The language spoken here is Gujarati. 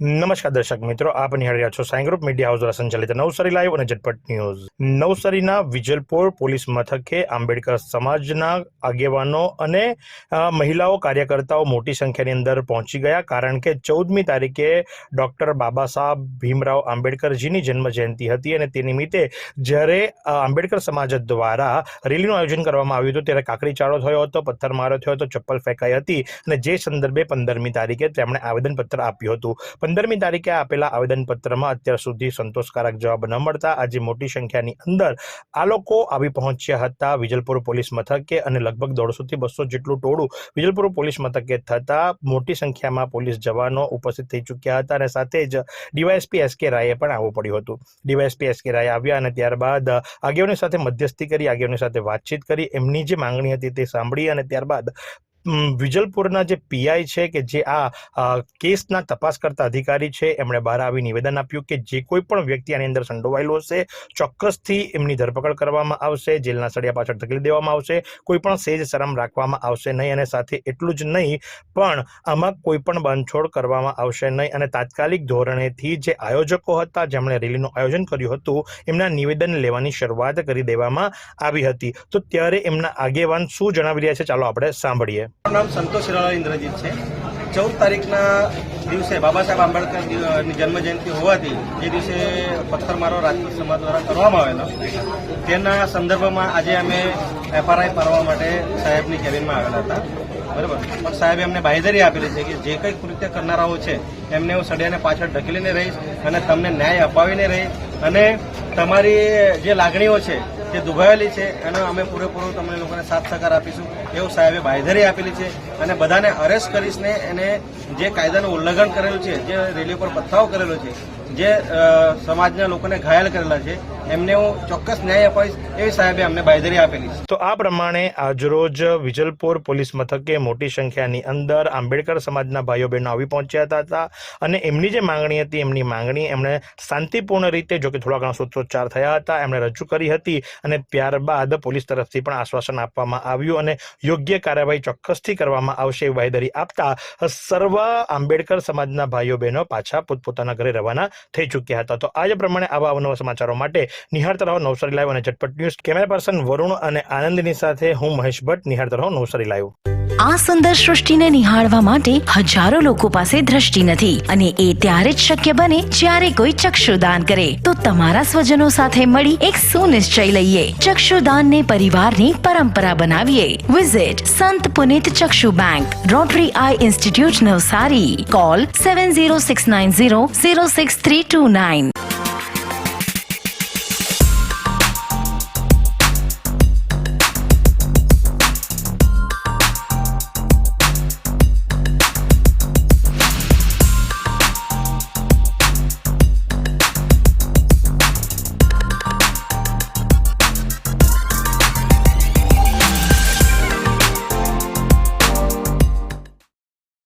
નમસ્કાર દર્શક મિત્રો, આપ નિહાળી રહ્યા છો સાઈ ગ્રુપ મીડિયા હાઉસ દ્વારા સંચાલિત નવસારી લાઈવ અને ઝટપટ ન્યૂઝ. નવસારીના વિજલપોર પોલીસ મથકે આંબેડકર સમાજના આગેવાનો અને મહિલાઓ કાર્યકર્તાઓ મોટી સંખ્યાની અંદર પહોંચી ગયા કારણ કે ચૌદમી તારીખે ડોક્ટર બાબા સાહેબ ભીમરાવ આંબેડકરજીની જન્મ જયંતિ હતી અને તે નિમિત્તે જ્યારે આંબેડકર સમાજ દ્વારા રેલીનું આયોજન કરવામાં આવ્યું હતું ત્યારે કાકડીચાળો થયો હતો, પથ્થરમારો થયો હતો, ચપ્પલ ફેંકાઈ હતી અને જે સંદર્ભે પંદરમી તારીખે તેમણે આવેદનપત્ર આપ્યું હતું. પંદરમી તારીખે આપેલા આવેદનપત્રમાં અત્યાર સુધી સંતોષકારક જવાબ ન મળતા આજે મોટી સંખ્યાની અંદર આ લોકો આવી પહોંચ્યા હતા. વિજલપુર પોલીસ મથકે અને લગભગ દોઢસોથી બસો જેટલું ટોળું વિજલપુર પોલીસ મથકે થતા મોટી સંખ્યામાં પોલીસ જવાનો ઉપસ્થિત થઈ ચૂક્યા હતા અને સાથે જ ડીવાયએસપી એસ કે રાયે પણ આવવું પડ્યું હતું. ડીવાયએસપી એસ કે રાય આવ્યા અને ત્યારબાદ આગેવાની સાથે મધ્યસ્થી કરી, આગેવાની સાથે વાતચીત કરી. એમની જે માંગણી હતી તે સાંભળી અને ત્યારબાદ વિજલપુરના જે પીઆઈ છે કે જે આ કેસના તપાસ કરતા અધિકારી છે, એમણે બહાર આવી નિવેદન આપ્યું કે જે કોઈ પણ વ્યક્તિ આની અંદર સંડોવાયેલો હશે, ચોક્કસથી એમની ધરપકડ કરવામાં આવશે, જેલના સળિયા પાછળ ધકેલી દેવામાં આવશે, કોઈ પણ સેજ શરમ રાખવામાં આવશે નહીં અને સાથે એટલું જ નહીં, પણ આમાં કોઈ પણ બાંધછોડ કરવામાં આવશે નહીં અને તાત્કાલિક ધોરણેથી જે આયોજકો હતા, જેમણે રેલીનું આયોજન કર્યું હતું, એમના નિવેદન લેવાની શરૂઆત કરી દેવામાં આવી હતી. તો ત્યારે એમના આગેવાન શું જણાવી રહ્યા છે? ચાલો આપણે સાંભળીએ. નામ સંતોષ શિરાળા ઇન્દ્રજીત છે. ચૌદ તારીખના દિવસે બાબા સાહેબ આંબેડકરની જન્મ જયંતિ હોવાથી જે દિવસે પથ્થરમારો રાજપૂત સમાજ દ્વારા કરવામાં આવેલો, તેના સંદર્ભમાં આજે અમે એફઆરઆઈ પાડવા માટે સાહેબની કેબિનમાં આવેલા હતા. બરાબર? પણ સાહેબે અમને બાહેધરી આપેલી છે કે જે કંઈ કૃત્ય કરનારાઓ છે, એમને હું સડિયાને પાછળ ઢકેલીને રહીશ અને તમને ન્યાય અપાવીને રહીશ અને તમારી જે લાગણીઓ છે જે દુભાયેલી છે, એનો અમે પૂરેપૂરો તમને લોકોને સાથ સહકાર આપીશું. એવું સાહેબે બાંયધરી આપેલી છે અને બધાને અરેસ્ટ કરીશને એને જે કાયદાનું ઉલ્લંઘન કરેલું છે, જે રેલી પર પથરાવ કરેલો છે, જે સમાજના લોકોને ઘાયલ કરેલા છે એમને હું ચોક્કસ ન્યાય અપાવીશ એવી સાહેબે અમને બાંહેધરી આપેલી તો આ પ્રમાણે આજરોજ વિજલપોર પોલીસ મથકે મોટી સંખ્યાની અંદર આંબેડકર સમાજના ભાઈઓ બહેનો આવી પહોંચ્યા હતા અને એમની જે માંગણી હતી, એમની માંગણી એમણે શાંતિપૂર્ણ રીતે, જો કે થોડા ઘણા સૂત્રોચ્ચાર થયા હતા, એમણે રજૂ કરી હતી અને ત્યારબાદ પોલીસ તરફથી પણ આશ્વાસન આપવામાં આવ્યું અને યોગ્ય કાર્યવાહી ચોક્કસથી કરવામાં આવશે એવી બાહેધરી આપતા સર્વ આંબેડકર સમાજના ભાઈઓ બહેનો પાછા પોતપોતાના ઘરે રવાના થઈ ચૂક્યા હતા. તો આજે પ્રમાણે આવા અવનવા સમાચારો માટે નિહાળતા રહો નવસારી લાઈવ અને ઝટપટ ન્યૂઝ. કેમેરા પર્સન વરુણ અને આનંદની સાથે હું મહેશ ભટ્ટ. નિહાળતા રહો નવસારી લાઈવ. આ સુંદર સૃષ્ટિને નિહાળવા માટે હજારો લોકો પાસે દ્રષ્ટિ નથી અને એ ત્યારે જ શક્ય બને જ્યારે કોઈ ચક્ષુદાન કરે. તો તમારા સ્વજનો સાથે મળી એક સુનિશ્ચય લઈએ. ચક્ષુદાનને પરિવારની પરંપરા બનાવીએ. Visit Sant Punit Chakshu bank Rotary eye institute Navsari. Call seven zero six nine zero zero six three two nine